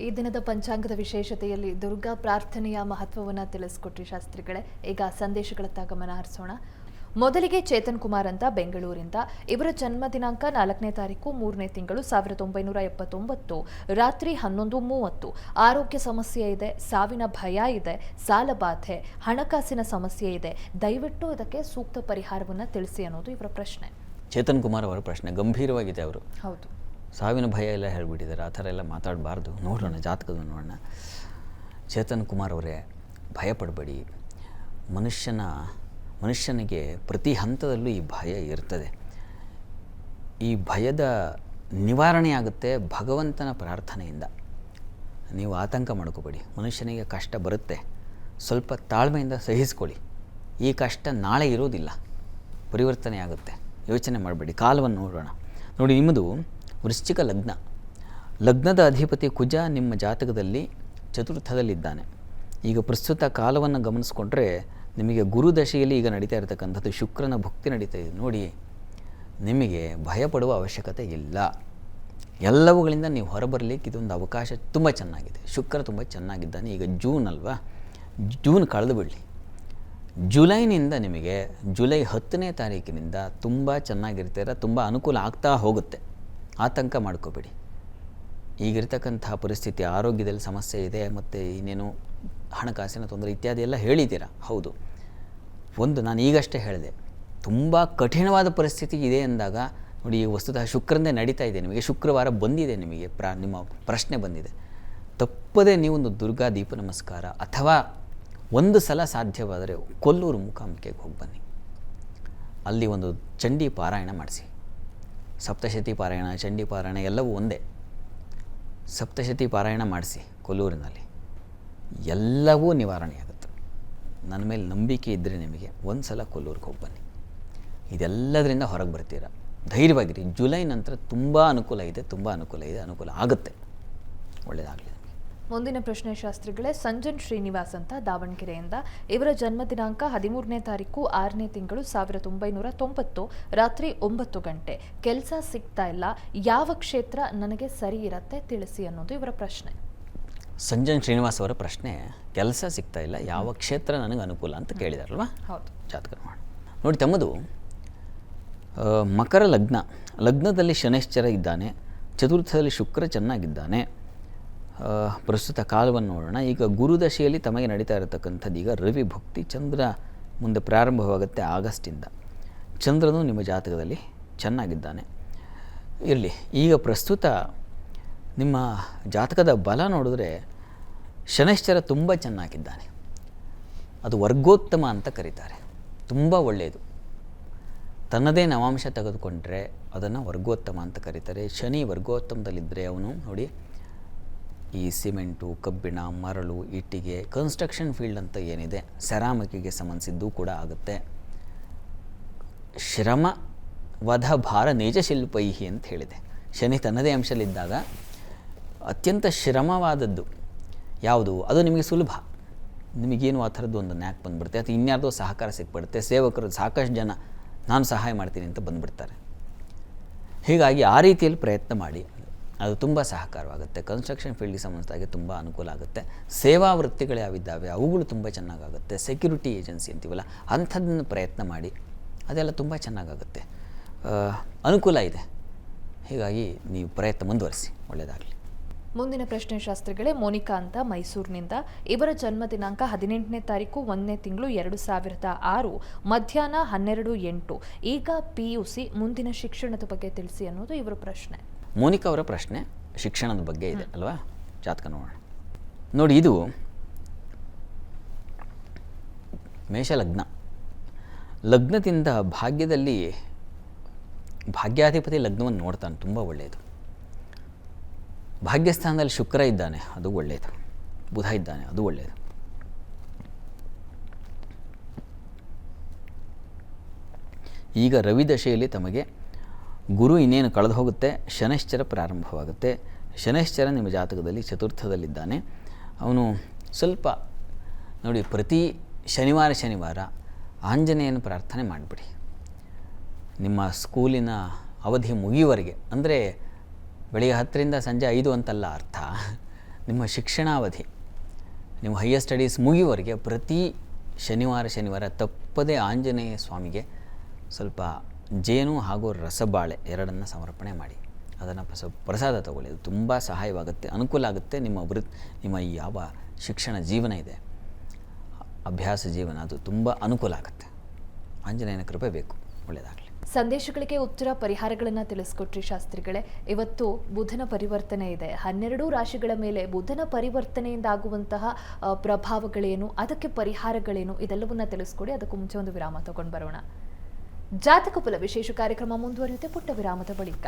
ಈ ದಿನದ ಪಂಚಾಂಗದ ವಿಶೇಷತೆಯಲ್ಲಿ ದುರ್ಗಾ ಪ್ರಾರ್ಥನೆಯ ಮಹತ್ವವನ್ನು ತಿಳಿಸ್ಕೊಟ್ರಿ ಶಾಸ್ತ್ರಿಗಳೇ. ಈಗ ಸಂದೇಶಗಳತ್ತ ಗಮನ ಹರಿಸೋಣ. ಮೊದಲಿಗೆ ಚೇತನ್ ಕುಮಾರ್ ಅಂತ ಬೆಂಗಳೂರಿಂದ. ಇವರ ಜನ್ಮ ದಿನಾಂಕ ನಾಲ್ಕನೇ ತಾರೀಕು ಮೂರನೇ ತಿಂಗಳು ಸಾವಿರದ ಒಂಬೈನೂರ ಎಪ್ಪತ್ತೊಂಬತ್ತು. ರಾತ್ರಿ ಹನ್ನೊಂದು ಮೂವತ್ತು. ಆರೋಗ್ಯ ಸಮಸ್ಯೆ ಇದೆ ಸಾವಿನ ಭಯ ಇದೆ ಸಾಲಬಾಧೆ ಹಣಕಾಸಿನ ಸಮಸ್ಯೆ ಇದೆ. ದಯವಿಟ್ಟು ಇದಕ್ಕೆ ಸೂಕ್ತ ಪರಿಹಾರವನ್ನು ತಿಳಿಸಿ ಅನ್ನೋದು ಇವರ ಪ್ರಶ್ನೆ. ಚೇತನ್ ಕುಮಾರ್ ಅವರ ಪ್ರಶ್ನೆ ಗಂಭೀರವಾಗಿದೆ ಅವರು. ಹೌದು. ಸಾವಿನ ಭಯ ಎಲ್ಲ ಹೇಳಿಬಿಟ್ಟಿದ್ದಾರೆ. ಆ ಥರ ಎಲ್ಲ ಮಾತಾಡಬಾರ್ದು. ನೋಡೋಣ ಜಾತಕದ ನೋಡೋಣ. ಚೇತನ್ ಕುಮಾರ್ ಅವರೇ, ಭಯಪಡಬೇಡಿ. ಮನುಷ್ಯನ, ಮನುಷ್ಯನಿಗೆ ಪ್ರತಿ ಹಂತದಲ್ಲೂ ಈ ಭಯ ಇರ್ತದೆ. ಈ ಭಯದ ನಿವಾರಣೆ ಆಗುತ್ತೆ ಭಗವಂತನ ಪ್ರಾರ್ಥನೆಯಿಂದ. ನೀವು ಆತಂಕ ಮಾಡ್ಕೋಬೇಡಿ. ಮನುಷ್ಯನಿಗೆ ಕಷ್ಟ ಬರುತ್ತೆ. ಸ್ವಲ್ಪ ತಾಳ್ಮೆಯಿಂದ ಸಹಿಸ್ಕೊಳ್ಳಿ. ಈ ಕಷ್ಟ ನಾಳೆ ಇರೋದಿಲ್ಲ. ಪರಿವರ್ತನೆ ಆಗುತ್ತೆ. ಯೋಚನೆ ಮಾಡಬೇಡಿ. ಕಾಲವನ್ನು ನೋಡೋಣ. ನೋಡಿ, ನಿಮ್ಮದು ವೃಶ್ಚಿಕ ಲಗ್ನ. ಲಗ್ನದ ಅಧಿಪತಿ ಕುಜ ನಿಮ್ಮ ಜಾತಕದಲ್ಲಿ ಚತುರ್ಥದಲ್ಲಿದ್ದಾನೆ. ಈಗ ಪ್ರಸ್ತುತ ಕಾಲವನ್ನು ಗಮನಿಸ್ಕೊಂಡ್ರೆ ನಿಮಗೆ ಗುರು ದಶೆಯಲ್ಲಿ ಈಗ ನಡೀತಾ ಇರತಕ್ಕಂಥದ್ದು ಶುಕ್ರನ ಭಕ್ತಿ ನಡೀತಾ ಇದೆ ನೋಡಿ. ನಿಮಗೆ ಭಯಪಡುವ ಅವಶ್ಯಕತೆ ಇಲ್ಲ. ಎಲ್ಲವುಗಳಿಂದ ನೀವು ಹೊರಬರಲಿಕ್ಕೆ ಇದೊಂದು ಅವಕಾಶ ತುಂಬ ಚೆನ್ನಾಗಿದೆ. ಶುಕ್ರ ತುಂಬ ಚೆನ್ನಾಗಿದ್ದಾನೆ. ಈಗ ಜೂನ್ ಅಲ್ವಾ? ಜೂನ್ ಕಳೆದು ಬಿಡಲಿ ಜುಲೈನಿಂದ ನಿಮಗೆ ಜುಲೈ ಹತ್ತನೇ ತಾರೀಕಿನಿಂದ ತುಂಬ ಚೆನ್ನಾಗಿರ್ತೀರ, ತುಂಬ ಅನುಕೂಲ ಆಗ್ತಾ ಹೋಗುತ್ತೆ. ಆತಂಕ ಮಾಡ್ಕೋಬೇಡಿ. ಈಗಿರ್ತಕ್ಕಂಥ ಪರಿಸ್ಥಿತಿ, ಆರೋಗ್ಯದಲ್ಲಿ ಸಮಸ್ಯೆ ಇದೆ, ಮತ್ತು ಇನ್ನೇನು ಹಣಕಾಸಿನ ತೊಂದರೆ ಇತ್ಯಾದಿ ಎಲ್ಲ ಹೇಳಿದ್ದೀರಾ? ಹೌದು. ಒಂದು, ನಾನು ಈಗಷ್ಟೇ ಹೇಳಿದೆ. ತುಂಬ ಕಠಿಣವಾದ ಪರಿಸ್ಥಿತಿ ಇದೆ ಅಂದಾಗ, ನೋಡಿ, ಈ ವಸ್ತುತಃ ಶುಕ್ರಂದೇ ನಡೀತಾ ಇದೆ ನಿಮಗೆ. ಶುಕ್ರವಾರ ಬಂದಿದೆ ನಿಮಗೆ. ಪ್ರ, ನಿಮ್ಮ ಪ್ರಶ್ನೆ ಬಂದಿದೆ. ತಪ್ಪದೇ ನೀವೊಂದು ದುರ್ಗಾ ದೀಪ ನಮಸ್ಕಾರ ಅಥವಾ ಒಂದು ಸಲ ಸಾಧ್ಯವಾದರೆ ಕೊಲ್ಲೂರು ಮುಖಾಮುಖಿಗೆ ಹೋಗಿ ಬನ್ನಿ. ಅಲ್ಲಿ ಒಂದು ಚಂಡಿ ಪಾರಾಯಣ ಮಾಡಿಸಿ. ಸಪ್ತಶತಿ ಪಾರಾಯಣ, ಚಂಡಿ ಪಾರಾಯಣ ಎಲ್ಲವೂ ಒಂದೇ. ಸಪ್ತಶತಿ ಪಾರಾಯಣ ಮಾಡಿಸಿ ಕೊಲ್ಲೂರಿನಲ್ಲಿ, ಎಲ್ಲವೂ ನಿವಾರಣೆಯಾಗುತ್ತೆ ನನ್ನ ಮೇಲೆ ನಂಬಿಕೆ ಇದ್ದರೆ ನಿಮಗೆ ಒಂದು ಸಲ ಕೊಲ್ಲೂರಿಗೆ ಹೋಗಿ ಬನ್ನಿ. ಇದೆಲ್ಲದರಿಂದ ಹೊರಗೆ ಬರ್ತೀರಾ? ಧೈರ್ಯವಾಗಿರಿ. ಜುಲೈ ನಂತರ ತುಂಬ ಅನುಕೂಲ ಇದೆ, ತುಂಬ ಅನುಕೂಲ ಇದೆ, ಅನುಕೂಲ ಆಗುತ್ತೆ. ಒಳ್ಳೆಯದಾಗಲಿ ಮುಂದಿನ ಪ್ರಶ್ನೆ ಶಾಸ್ತ್ರಿಗಳೇ ಸಂಜನ್ ಶ್ರೀನಿವಾಸ್ ಅಂತ ದಾವಣಗೆರೆಯಿಂದ. ಇವರ ಜನ್ಮ ದಿನಾಂಕ ಹದಿಮೂರನೇ ತಾರೀಕು ಆರನೇ ತಿಂಗಳು ಸಾವಿರದ ಒಂಬೈನೂರ ತೊಂಬತ್ತು ರಾತ್ರಿ ಒಂಬತ್ತು ಗಂಟೆ. ಕೆಲಸ ಸಿಗ್ತಾ ಇಲ್ಲ. ಯಾವ ಕ್ಷೇತ್ರ ನನಗೆ ಸರಿ ಇರತ್ತೆ ತಿಳಿಸಿ ಅನ್ನೋದು ಇವರ ಪ್ರಶ್ನೆ. ಸಂಜನ್ ಶ್ರೀನಿವಾಸ್ ಅವರ ಪ್ರಶ್ನೆ ಕೆಲಸ ಸಿಗ್ತಾ ಇಲ್ಲ ಯಾವ ಕ್ಷೇತ್ರ ನನಗೆ ಅನುಕೂಲ ಅಂತ ಕೇಳಿದಾರಲ್ವಾ? ಹೌದು. ಜಾತಕ ನೋಡಿ ನೋಡಿ ತಮ್ಮದು ಮಕರ ಲಗ್ನ. ಲಗ್ನದಲ್ಲಿ ಶನೈಶ್ಚರ ಇದ್ದಾನೆ ಚತುರ್ಥದಲ್ಲಿ ಶುಕ್ರ ಚೆನ್ನಾಗಿದ್ದಾನೆ. ಪ್ರಸ್ತುತ ಕಾಲವನ್ನು ನೋಡೋಣ. ಈಗ ಗುರುದಶೆಯಲ್ಲಿ ತಮಗೆ ನಡೀತಾ ಇರತಕ್ಕಂಥದ್ದು ಈಗ ರವಿ ಭಕ್ತಿ ಚಂದ್ರ ಮುಂದೆ ಪ್ರಾರಂಭವಾಗುತ್ತೆ ಆಗಸ್ಟಿಂದ. ಚಂದ್ರನು ನಿಮ್ಮ ಜಾತಕದಲ್ಲಿ ಚೆನ್ನಾಗಿದ್ದಾನೆ. ಇರಲಿ, ಈಗ ಪ್ರಸ್ತುತ ನಿಮ್ಮ ಜಾತಕದ ಬಲ ನೋಡಿದ್ರೆ ಶನೈಶ್ಚರ ತುಂಬ ಚೆನ್ನಾಗಿದ್ದಾನೆ. ಅದು ವರ್ಗೋತ್ತಮ ಅಂತ ಕರೀತಾರೆ. ತುಂಬ ಒಳ್ಳೆಯದು. ತನ್ನದೇ ನವಾಂಶ ತೆಗೆದುಕೊಂಡ್ರೆ ಅದನ್ನು ವರ್ಗೋತ್ತಮ ಅಂತ ಕರೀತಾರೆ. ಶನಿ ವರ್ಗೋತ್ತಮದಲ್ಲಿದ್ದರೆ ಅವನು ನೋಡಿ ಈ ಸಿಮೆಂಟು, ಕಬ್ಬಿಣ, ಮರಳು, ಇಟ್ಟಿಗೆ ಕನ್ಸ್ಟ್ರಕ್ಷನ್ ಫೀಲ್ಡ್ ಅಂತ ಏನಿದೆ, ಸೆರಾಮಿಕ್ಕಿಗೆ ಸಂಬಂಧಿಸಿದ್ದು ಕೂಡ ಆಗುತ್ತೆ. ಶ್ರಮ ವಧ ಭಾರ ನಿಜ ಶಿಲ್ಪೈಹಿ ಅಂತ ಹೇಳಿದೆ. ಶನಿ ತನ್ನದೇ ಅಂಶಲಿದ್ದಾಗ ಅತ್ಯಂತ ಶ್ರಮವಾದದ್ದು ಯಾವುದು? ಅದು ನಿಮಗೆ ಸುಲಭ. ನಿಮಗೇನು ಆ ಥರದ್ದು ಒಂದು ನ್ಯಾಕ್ ಬಂದುಬಿಡುತ್ತೆ? ಅಥವಾ ಇನ್ಯಾರ್ದೋ ಸಹಕಾರ ಸಿಕ್ಬಿಡುತ್ತೆ? ಸೇವಕರು ಸಾಕಷ್ಟು ಜನ ನಾನು ಸಹಾಯ ಮಾಡ್ತೀನಿ ಅಂತ ಬಂದುಬಿಡ್ತಾರೆ. ಹೀಗಾಗಿ ಆ ರೀತಿಯಲ್ಲಿ ಪ್ರಯತ್ನ ಮಾಡಿ. ಅದು ತುಂಬ ಸಹಕಾರವಾಗುತ್ತೆ. ಕನ್ಸ್ಟ್ರಕ್ಷನ್ ಫೀಲ್ಡ್ಗೆ ಸಂಬಂಧಿಸಿದಾಗೆ ತುಂಬ ಅನುಕೂಲ ಆಗುತ್ತೆ. ಸೇವಾ ವೃತ್ತಿಗಳು ಯಾವಿದ್ದಾವೆ ಅವುಗಳು ತುಂಬ ಚೆನ್ನಾಗಾಗುತ್ತೆ. ಸೆಕ್ಯೂರಿಟಿ ಏಜೆನ್ಸಿ ಅಂತೀವಲ್ಲ, ಅಂಥದ್ದನ್ನು ಪ್ರಯತ್ನ ಮಾಡಿ, ಅದೆಲ್ಲ ತುಂಬ ಚೆನ್ನಾಗಾಗುತ್ತೆ. ಅನುಕೂಲ ಇದೆ. ಹೀಗಾಗಿ ನೀವು ಪ್ರಯತ್ನ ಮುಂದುವರಿಸಿ ಒಳ್ಳೆಯದಾಗಲಿ ಮುಂದಿನ ಪ್ರಶ್ನೆ ಶಾಸ್ತ್ರಿಗಳೇ, ಮೋನಿಕಾ ಅಂತ ಮೈಸೂರಿನಿಂದ. ಇವರ ಜನ್ಮ ದಿನಾಂಕ ಹದಿನೆಂಟನೇ ತಾರೀಕು, ಒಂದನೇ ತಿಂಗಳು, ಎರಡು ಸಾವಿರದ ಆರು, ಮಧ್ಯಾಹ್ನ ಹನ್ನೆರಡು ಎಂಟು. ಈಗ ಪಿ ಯು ಸಿ ಮುಂದಿನ ಶಿಕ್ಷಣದ ಬಗ್ಗೆ ತಿಳಿಸಿ ಅನ್ನೋದು ಇವರ ಪ್ರಶ್ನೆ. ಮೋನಿಕಾ ಅವರ ಪ್ರಶ್ನೆ ಶಿಕ್ಷಣದ ಬಗ್ಗೆ ಇದೆ, ಅಲ್ವಾ? ಜಾತಕ ನೋಡೋಣ. ನೋಡಿ, ಇದು ಮೇಷಲಗ್ನ. ಲಗ್ನದಿಂದ ಭಾಗ್ಯದಲ್ಲಿ ಭಾಗ್ಯಾಧಿಪತಿ ಲಗ್ನವನ್ನು ನೋಡ್ತಾನೆ, ತುಂಬ ಒಳ್ಳೆಯದು. ಭಾಗ್ಯಸ್ಥಾನದಲ್ಲಿ ಶುಕ್ರ ಇದ್ದಾನೆ, ಅದು ಒಳ್ಳೆಯದು. ಬುಧ ಇದ್ದಾನೆ, ಅದು ಒಳ್ಳೆಯದು. ಈಗ ರವಿ ದಶೆಯಲ್ಲಿ ತಮಗೆ ಗುರು ಇನ್ನೇನು ಕಳೆದು ಹೋಗುತ್ತೆ? ಶನೈಶ್ಚರ ಪ್ರಾರಂಭವಾಗುತ್ತೆ. ಶನೈಶ್ಚರ ನಿಮ್ಮ ಜಾತಕದಲ್ಲಿ ಚತುರ್ಥದಲ್ಲಿದ್ದಾನೆ. ಅವನು ಸ್ವಲ್ಪ ನೋಡಿ, ಪ್ರತಿ ಶನಿವಾರ ಶನಿವಾರ ಆಂಜನೇಯನ ಪ್ರಾರ್ಥನೆ ಮಾಡಿಬಿಡಿ. ನಿಮ್ಮ ಸ್ಕೂಲಿನ ಅವಧಿ ಮುಗಿಯುವವರೆಗೆ, ಅಂದರೆ ಬೆಳಿಗ್ಗೆ ಹತ್ತರಿಂದ ಸಂಜೆ ಐದು ಅಂತಲ್ಲ ಅರ್ಥ, ನಿಮ್ಮ ಶಿಕ್ಷಣಾವಧಿ, ನಿಮ್ಮ ಹೈಯರ್ ಸ್ಟಡೀಸ್ ಮುಗಿಯುವವರೆಗೆ ಪ್ರತಿ ಶನಿವಾರ ಶನಿವಾರ ತಪ್ಪದೇ ಆಂಜನೇಯ ಸ್ವಾಮಿಗೆ ಸ್ವಲ್ಪ ಜೇನು ಹಾಗೂ ರಸಬಾಳೆ ಎರಡನ್ನು ಸಮರ್ಪಣೆ ಮಾಡಿ. ಅದನ್ನು ಪ್ರಸ, ಪ್ರಸಾದ ತಗೊಳ್ಳಿ. ಅದು ತುಂಬ ಸಹಾಯವಾಗುತ್ತೆ. ಅನುಕೂಲ ಆಗುತ್ತೆ. ನಿಮ್ಮ ವೃತ್, ನಿಮ್ಮ ಈ ಯಾವ ಶಿಕ್ಷಣ ಜೀವನ ಇದೆ, ಅಭ್ಯಾಸ ಜೀವನ, ಅದು ತುಂಬ ಅನುಕೂಲ ಆಗುತ್ತೆ. ಆಂಜನೇಯನ ಕೃಪೆ ಬೇಕು. ಒಳ್ಳೆಯದಾಗಲಿ ಸಂದೇಶಗಳಿಗೆ ಉತ್ತರ ಪರಿಹಾರಗಳನ್ನು ತಿಳಿಸ್ಕೊಟ್ರಿ ಶಾಸ್ತ್ರಿಗಳೇ. ಇವತ್ತು ಬುಧನ ಪರಿವರ್ತನೆ ಇದೆ. ಹನ್ನೆರಡು ರಾಶಿಗಳ ಮೇಲೆ ಬುಧನ ಪರಿವರ್ತನೆಯಿಂದ ಆಗುವಂತಹ ಪ್ರಭಾವಗಳೇನು, ಅದಕ್ಕೆ ಪರಿಹಾರಗಳೇನು, ಇದೆಲ್ಲವನ್ನ ತಿಳಿಸ್ಕೊಡಿ. ಅದಕ್ಕೂ ಮುಂಚೆ ಒಂದು ವಿರಾಮ ತಗೊಂಡು ಬರೋಣ. ಜಾತಕ ಫಲ ವಿಶೇಷ ಕಾರ್ಯಕ್ರಮ ಮುಂದುವರಿಯುತ್ತೆ ಪುಟ್ಟ ವಿರಾಮದ ಬಳಿಕ.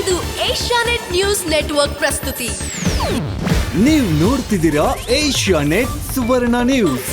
ಇದು ಏಷ್ಯಾನೆಟ್ ನ್ಯೂಸ್ ನೆಟ್ವರ್ಕ್ ಪ್ರಸ್ತುತಿ. ನೀವು ನೋಡ್ತಿದ್ದೀರಾ ಏಷ್ಯಾ ನೆಟ್ ಸುವರ್ಣ ನ್ಯೂಸ್.